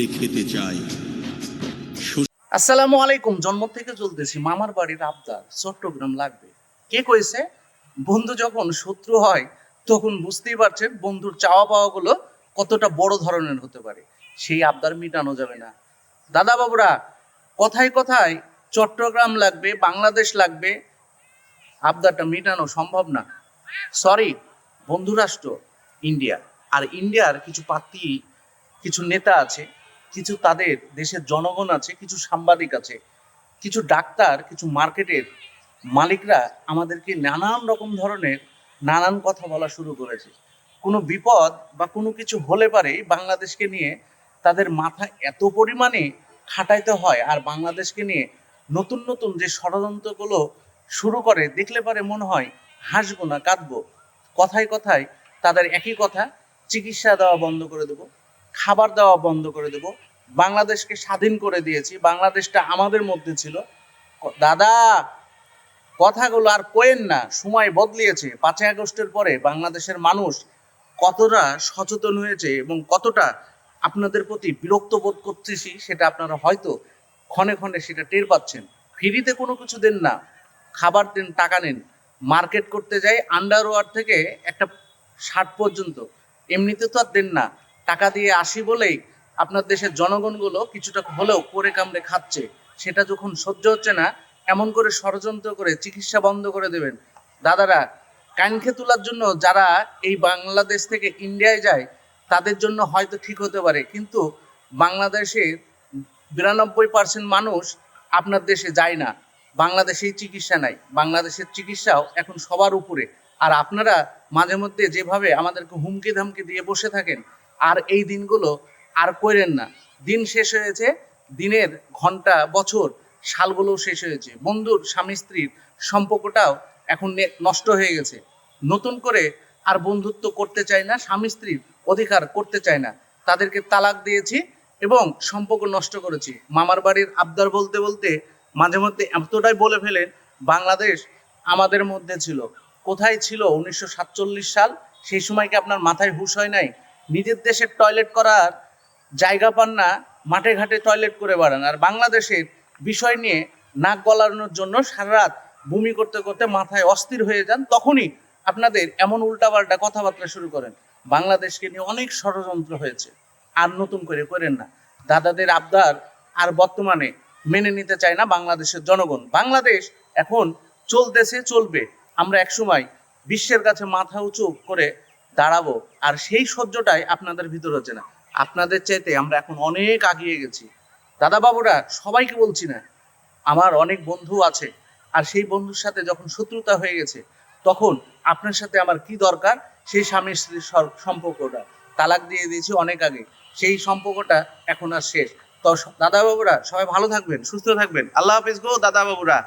ঢেলে খেতে চায়। আসসালামু আলাইকুম, জন্ম থেকে চলতেছি মামার বাড়ির আবদার, চট্টগ্রাম লাগবে। কে কইছে? বন্ধু যখন শত্রু হয়, তখন বুঝতেই পারছেন বন্ধুর চাওয়া পাওয়া গুলো কতটা বড় ধরনের হতে পারে। সেই আবদার মিটানো যাবে না। দাদা বাবুরা কথায় কথায় চট্টগ্রাম লাগবে, বাংলাদেশ লাগবে, আবদারটা মেটানো সম্ভব না। Sorry, বন্ধুরাষ্ট্র, India. আর ইন্ডিয়ার কিছু পাত্রী কিছু নেতা আছে কিছু তাদের দেশের জনগণ আছে, কিছু সাংবাদিক আছে, কিছু ডাক্তার, কিছু মার্কেটের মালিকরা আমাদেরকে নানান রকম ধরনের নানান কথা বলা শুরু করেছে। কোনো বিপদ বা কোনো কিছু হলে পারে বাংলাদেশকে নিয়ে তাদের মাথা এত পরিমাণে খাটাইতে হয় আর বাংলাদেশকে নিয়ে নতুন নতুন যে ষড়যন্ত্রগুলো শুরু করে, দেখলে পারে মনে হয় হাসবো না, কাঁদবো। কথায় কথায় তাদের একই কথা, চিকিৎসা দেওয়া বন্ধ করে দেবো, খাবার দেওয়া বন্ধ করে দেব বাংলাদেশকে স্বাধীন করে দিয়েছি, বাংলাদেশটা আমাদের মধ্যে ছিল। দাদা, কথাগুলো আর কোয়েন না, সময় বদলিয়েছে। পাঁচই আগস্টের পরে বাংলাদেশের মানুষ কতটা সচেতন হয়েছে এবং কতটা আপনাদের প্রতি বিরক্ত বোধ করতেছি সেটা আপনারা হয়তো ক্ষণে ক্ষণে সেটা টের পাচ্ছেন। ফ্রিতে কোনো কিছু দেন না, খাবার দেন, টাকা নেন। মার্কেট করতে যাই, আন্ডারওয়ার থেকে একটা শার্ট পর্যন্ত। এমনিতে তো আর দেন না। টাকা দিয়ে আসি বলেই আপনার দেশের জনগণগুলো কিছুটা হলেও করে কামড়ে খাচ্ছে। সেটা যখন সহ্য হচ্ছে না, এমন করে ষড়যন্ত্র করে চিকিৎসা বন্ধ করে দেবেন। দাদারা, কানখে তোলার জন্য যারা এই বাংলাদেশ থেকে ইন্ডিয়ায় যায়, তাদের জন্য হয়তো ঠিক হতে পারে। কিন্তু বাংলাদেশের বিরানব্বই পার্সেন্ট মানুষ আপনার দেশে যায় না। বাংলাদেশেই চিকিৎসা নাই। বাংলাদেশের চিকিৎসাও এখন সবার উপরে। আর আপনারা মাঝে মধ্যে যেভাবে আমাদেরকে হুমকি ধামকি দিয়ে বসে থাকেন, আর এই দিনগুলো আর করেন না। দিন শেষ হয়েছে, দিনের ঘণ্টা, বছর সালগুলো শেষ হয়েছে। বন্ধুর, স্বামী স্ত্রীর সম্পর্কটাও এখন নষ্ট হয়ে গেছে। নতুন করে আর বন্ধুত্ব করতে চায় না, স্বামী স্ত্রীর অধিকার করতে চায় না। তাদেরকে তালাক দিয়েছি এবং সম্পর্ক নষ্ট করেছি। মামার বাড়ির আবদার বলতে বলতে মাঝে মধ্যে এতটাই বলে ফেলেন, বাংলাদেশ আমাদের মধ্যে ছিল। কোথায় ছিল উনিশশো সাতচল্লিশ সাল? সেই সময় কি আপনার মাথায় হুশ হয় নাই? নিজের দেশের টয়লেট করার জায়গা পান না, মাঠে ঘাটে টয়লেট করে বেড়ান। আর বাংলাদেশের বিষয় নিয়ে নাক গলানোর জন্য সারা রাত বমি করতে করতে মাথায় অস্থির হয়ে যান, তখনই আপনাদের এমন উল্টাপাল্টা কথাবার্তা শুরু করেন। বাংলাদেশকে নিয়ে অনেক ষড়যন্ত্র হয়েছে, আর নতুন করে করেন না। দাদাদের আবদার আর বর্তমানে মেনে নিতে চায় না বাংলাদেশের জনগণ। বাংলাদেশ এখন চলতেছে, চলবে। আমরা একসময় বিশ্বের কাছে মাথা উঁচু করে দাঁড়াবো, আর সেই সহ্যটাই আপনাদের ভিতর হচ্ছে না। আপনাদের চাইতে আমরা এখন অনেক আগিয়ে গেছি। দাদা বাবুরা সবাইকে বলছি না, আমার অনেক বন্ধু আছে, আর সেই বন্ধুর সাথে যখন শত্রুতা হয়ে গেছে, তখন আপনার সাথে আমার কি দরকার? সেই স্বামী স্ত্রীর সম্পর্কটা। তালাক দিয়ে দিয়েছি অনেক আগে, সেই সম্পর্কটা এখন আর শেষ। তো দাদা বাবুরা সবাই ভালো থাকবেন, সুস্থ থাকবেন। আল্লাহ হাফিজ গো দাদা বাবুরা